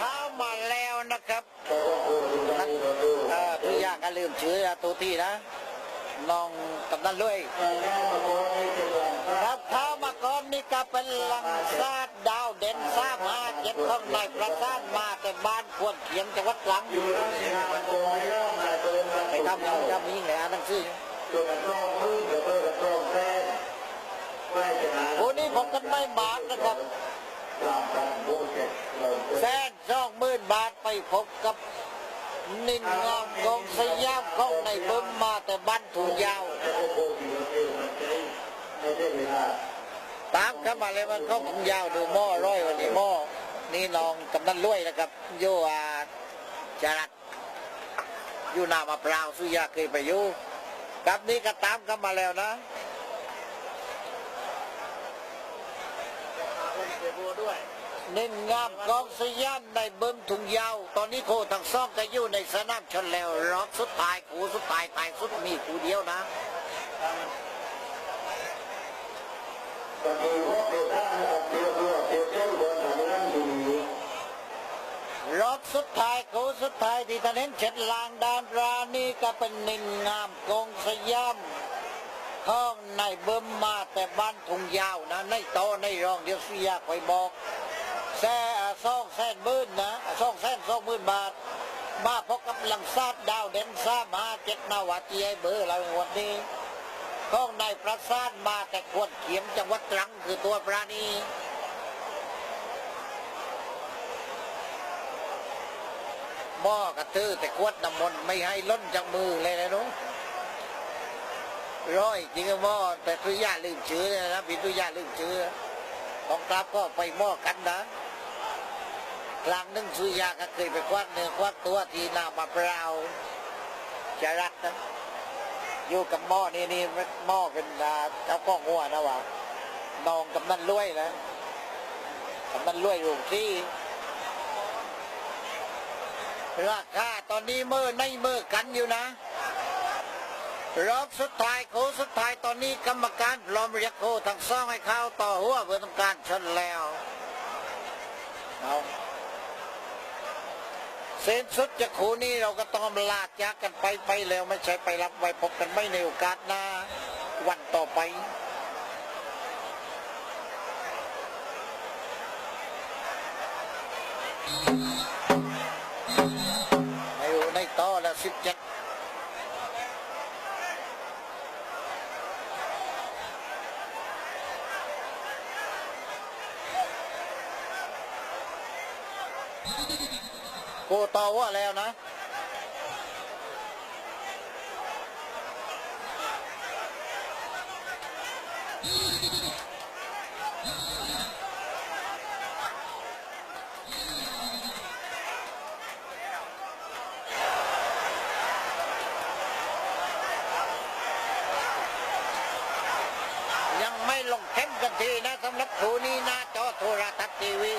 ข้ามาแล้วนะครับทุกอย่างก็ลืมชื่อตัวที่นะน้องกำนันเลย นี่ก็เป็นลังซาดดาวเด่นซามาเจ็ดข้องในประสานมาแต่บ้านควรเขียงจังหวัดตรังอยู่แล้วสินะมันโกงให้ร่องมามาไปทำยังทำยิ่งไหนอ่านหนังสือจนมันต้องมือเดี๋ยวเพื่อนต้องแฟนไม่ชนะวันนี้ผมกันไม่บาทนะครับตามกันโบเจ็ดเราแสนสองหมื่นบาทไปพบกับนินงามกองสยามเของในเบิ้มมาแต่บ้านถุงยาว ตามเข้ามาเลยมันเข้าถุงยาวดูหม้อร้อยวันนี้หม้อนี่น้องกำนันรวยนะครับโยอาจารักอยู่นามะพร้าวสุยาเคยไปอยู่กับนี้ก็ตามเข้ามาแล้วนะเน้นงามกองสยามในเบิ้มถุงยาว ตอนนี้โคทั้งสองก็อยู่ในสนามชนแล้วรอบสุดท้ายกูสุดท้ายตายสุดมีกูเดียวนะ บางทีว่าเดี๋ยวตั้งนะค รับเดี๋ยวเพื่อบสุดท้ายกูสุดท้ายที่ท่านเห็นเช็ดลางดานรานี่ก็เป็นนินงงามกองสยามห้องในเบิ้มมาแต่บ้านถุงยาวนะ ในโตในรองเดี๋ยวสุยาคอยบอกแซ่สองแสนหมื่นนะสองแสนสองหมื่นบาท มาพบกับลังซาดดาวเด่นซามาเจ็ดนาวาตีไอเบอร์เราในวันนี้ ห้องในประสานมาแต่ควรเขียมจังหวัดตรังคือตัวปราณีหม้อกระตือแต่กวดน้ำมนต์ไม่ให้ล้นจากมือเลยนะนุ้งร้อยจริงหม้อแต่ตุยาลืมชื่อนะพี่ตุยาลืมชื่อของกลับก็ไปหม้อกันนะกลางนึ่งสุยาก็เคยไปควักเนื้อควักตัวที่นามะพร้าจะรักนะ อยู่กับหม้อนี่นี่หม้อเป็นอ่าเจ้าก้องหัวนะวะนองกำนันรวยนะกำนันรวยอยู่ที่ราคาตอนนี้เมื่อในเมื่อกันอยู่นะรอบสุดท้ายโคสุดท้ายตอนนี้กรรมการพร้อมเรียกโคทั้งสองให้เข้าต่อหัวเพื่อทำการชนแล้วเอา เส้นสุดจะคูนี้เราก็ต้องลากจากกันไปไปแล้วไม่ใช่ไปรับไว้พบกันไม่ในโอกาสหน้าวันต่อไป กูต่อว่าแล้วนะ ยังไม่ลงเข้มกันทีนะสำหรับครูนี้หน้าจอโทรทัศน์ทีวี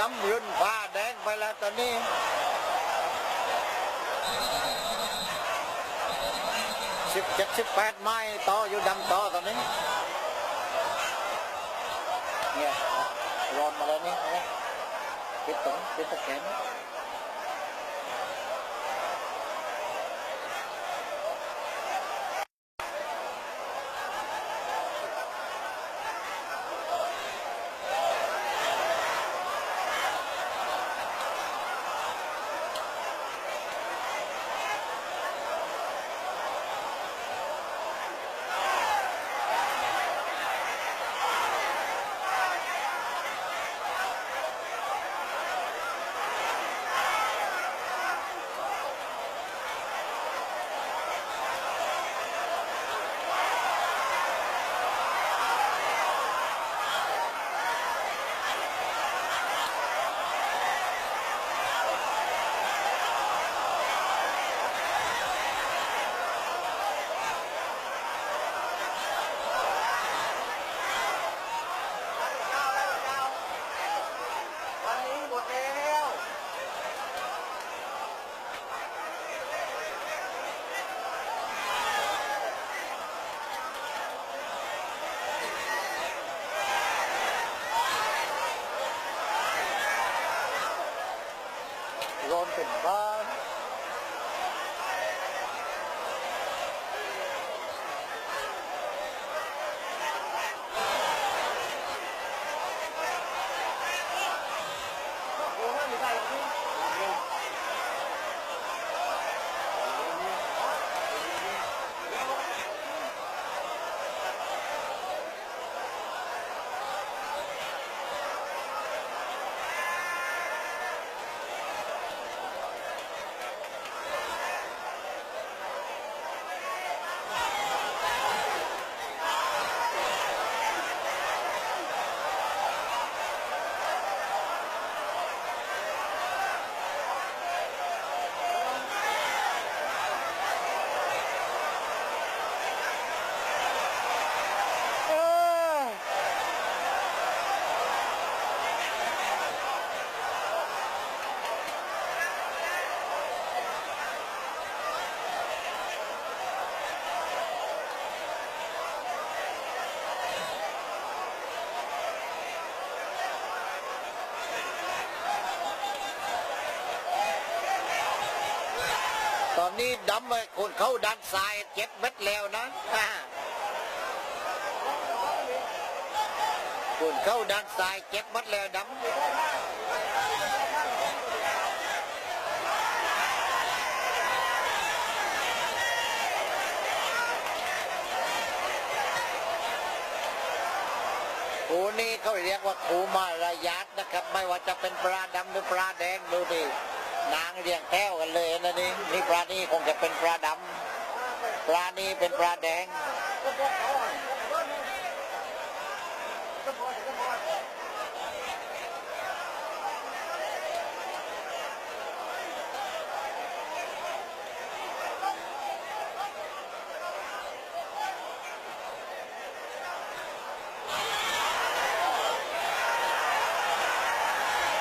ดำยืนผ้าแดงไปแล้วตอนนี้สิบเจ็ดสิบแปดไม้ต่ออยู่ดำต่อตอนนี้เนี่ยร้อนมาแล้วนี่คิดตรงปิดตะแกรง ตอนนี้คนเขาดันสายเจ็ดเม็ดแล้วนะคนเขาดันสายเจ็ดเม็ดแล้วดำคูนี้เขาเรียกว่าคูมาระยัดนะครับ ไม่ว่าจะเป็นปลาดำหรือปลาแดงดูดิ นางเรียงแก้วกันเลยนะนี่นี่ปลานี้คงจะเป็นปลาดำปลานี้เป็นปลาแดง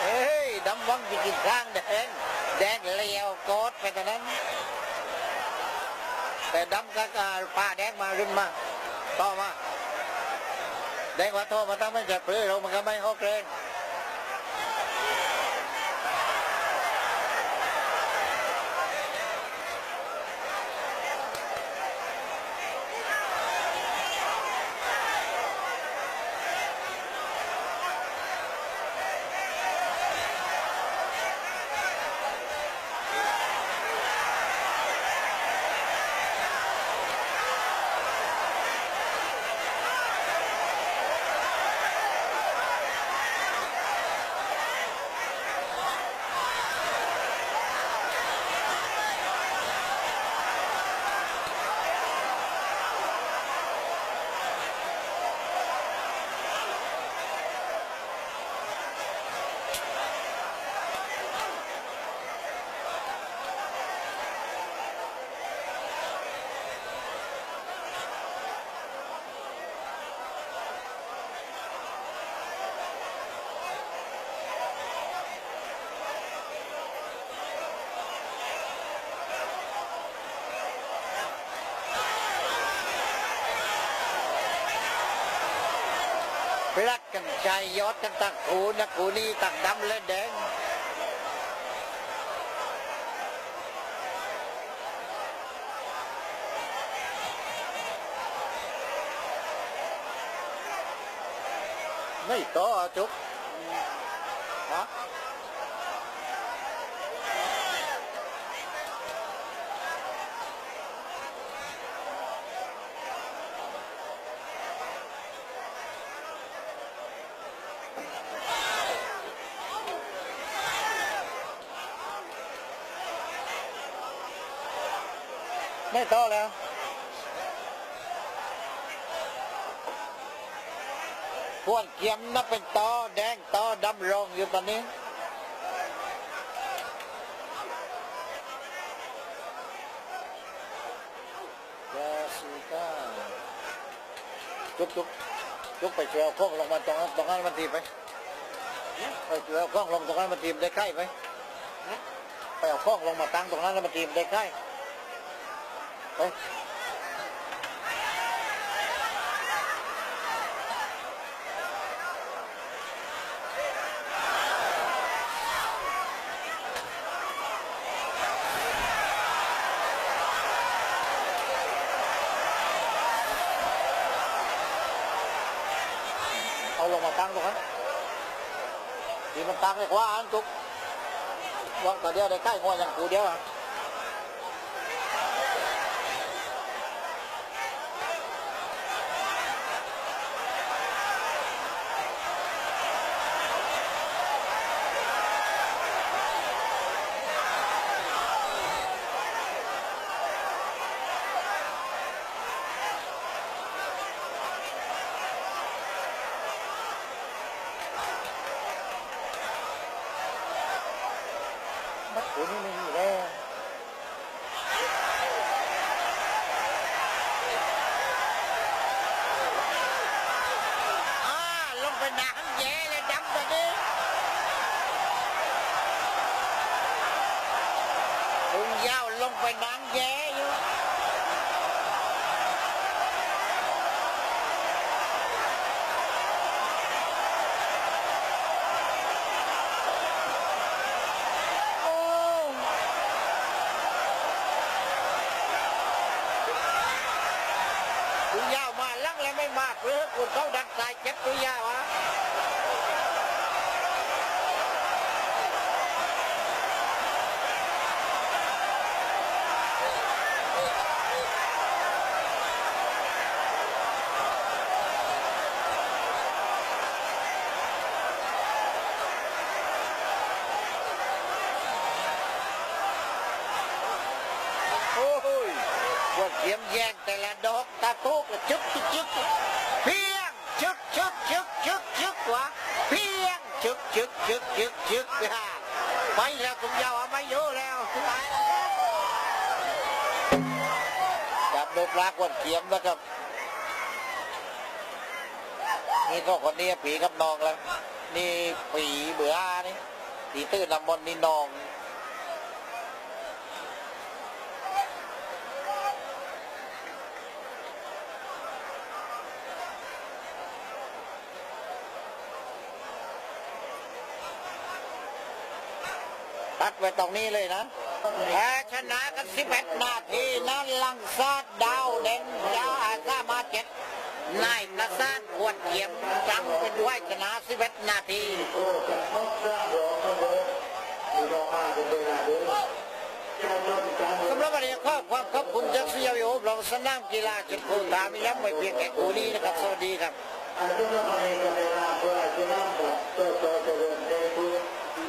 เฮ้ยดำวังไปกินข้างแดง แดงเลี้ยวโกดไปตอนนั้น แต่ดำก็กป้าแดงมารุ่นมาต่อมาแดงว่าโทษมาตั้งไม่จะปลื้อเรามันก็ไม่เขาเกรงรั กันชายยอดกันตักขูนักขูนี่ตักดำและแดงไม่ต่อจุกฮะ ไม่ต่อแล้วพวกเกียมนับเป็นตอแดงตอดำรงอยู่ตอนนี้ยาสีกาจุกจุกจุกไปเจอเอาข้องลงมาตรงนั้นตรงนั้นมันทีไปไปเจอเอาข้องลงตรงนั้นมันทีบได้ใกล้ไหมไปเอาข้องลงมาตั้งตรงนั้นแล้วมันทีบได้ใกล้ ไปเอาลงมาตั้งตรงนั้นที่มันตั้งไอ้ขวาอันจุกวางตัวเดียวได้ใกล้หัวอย่างกูเดียวอะมัดกูนี่ไม่มีแล้วอ่าลงไปหนักแย่เลยดำตัวนี้พุง ยาวลงไปนังแย่อยู่ โอ้ มากหรือคุณเขาดักสายเจ็บตัวยาวะ โอ้ยว่าเขียมแยงแต่ อกตาโตกจึกจึกจึกเพียงชึกชึกชึกชึกชึกวะเพียงชึกชึกชึกชึกชึกฮ่าไปแล้วคุณยาวไม่อยู่แล้วจับดูปลากวนเขียมนะครับนี่ก็คนนี้ผีกับนองแล้ว นี่ผีเบื่อนี่ผีตื้นลำมนนี่นอง ตัดไว้ตรงนี้เลยนะแพ้ชนะกัน11นาทีนั้นลังซาดดาวเด่นดาวอาซามาเจ็ดนายประสานขวดเขียมจังเป็นด้วยชนะ11นาทีสร้างหลอกมาเอ็ดนจะจนการสำหรับวันนี้ขอบความขอบคุณจากเซียวโยบลองสนามกีฬาเจ็ดโคตามีย้ำไว้เพียงแค่กูนี้นะครับ สวัสดีครับ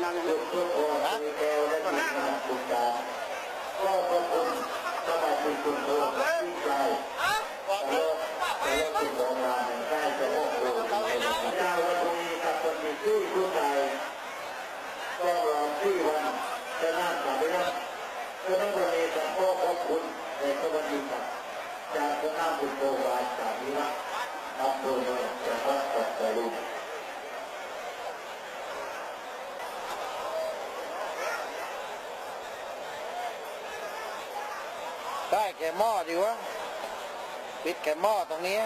อาจจะต้องมาในกันเวลาเพื่อจะนั่งกับตัวตัวเจริญในพื้นนั่งหยุดทุกคนมีแก้วและนสุขการก็ขอบคุณสมาชิกทุกคนที่ใจแล้วแล้วคุณของงานใกล้จะโอ้โหเจ้าวันนี้กับคนมีชื่อผู้ใจก็รอที่วันจะนั่งกับเรื่งก็ต้องวันนี้กับพ่อขอบคุณในสวัสดีครับจากคณะบุญโบราณจากนี้นะอำเภอเมืองจังหวัดปัตตานี แก่หม้อดีวะปิดแก่หม้อตรงนี้